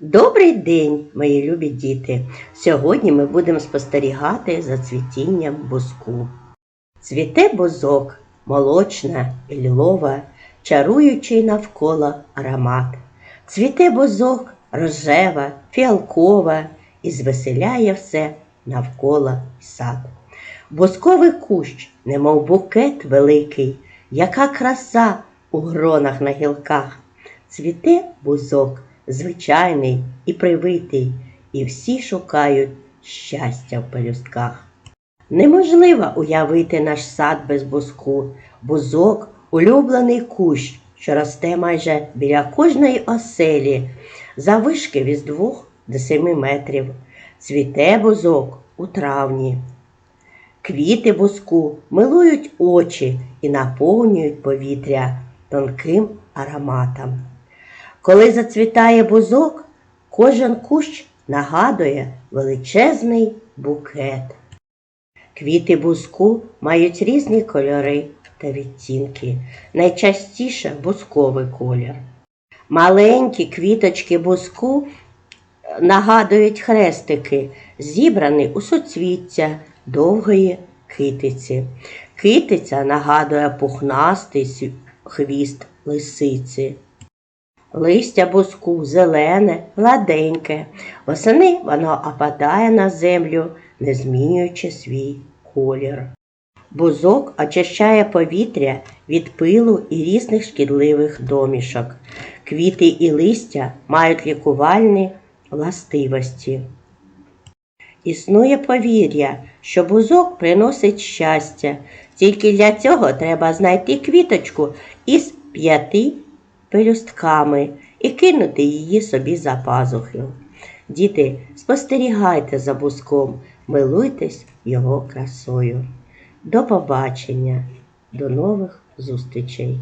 Добрий день, мої любі діти! Сьогодні ми будемо спостерігати за цвітінням бузку. Цвіте бузок, молочна і лілова, чаруючий навколо аромат. Цвіте бузок рожева, фіалкова і звеселяє все навколо сад. Бузковий кущ, немов букет великий, яка краса у гронах на гілках. Цвіте бузок, звичайний і привитий, і всі шукають щастя в пелюстках. Неможливо уявити наш сад без бузку. Бузок улюблений кущ, що росте майже біля кожної оселі, завишки від 2 до 7 метрів. Цвіте бузок у травні. Квіти бузку милують очі і наповнюють повітря тонким ароматом. Коли зацвітає бузок, кожен кущ нагадує величезний букет. Квіти бузку мають різні кольори та відтінки, найчастіше бузковий колір. Маленькі квіточки бузку нагадують хрестики, зібрані у суцвіття довгої китиці. Китиця нагадує пухнастий хвіст лисиці. Листя буску зелене, гладеньке. Восени воно опадає на землю, не змінюючи свій колір. Бузок очищає повітря від пилу і різних шкідливих домішок. Квіти і листя мають лікувальні властивості. Існує повір'я, що бузок приносить щастя. Тільки для цього треба знайти квіточку із п'яти пелюстками і кинути її собі за пазухи. Діти, спостерігайте за бузком, милуйтесь його красою. До побачення, до нових зустрічей!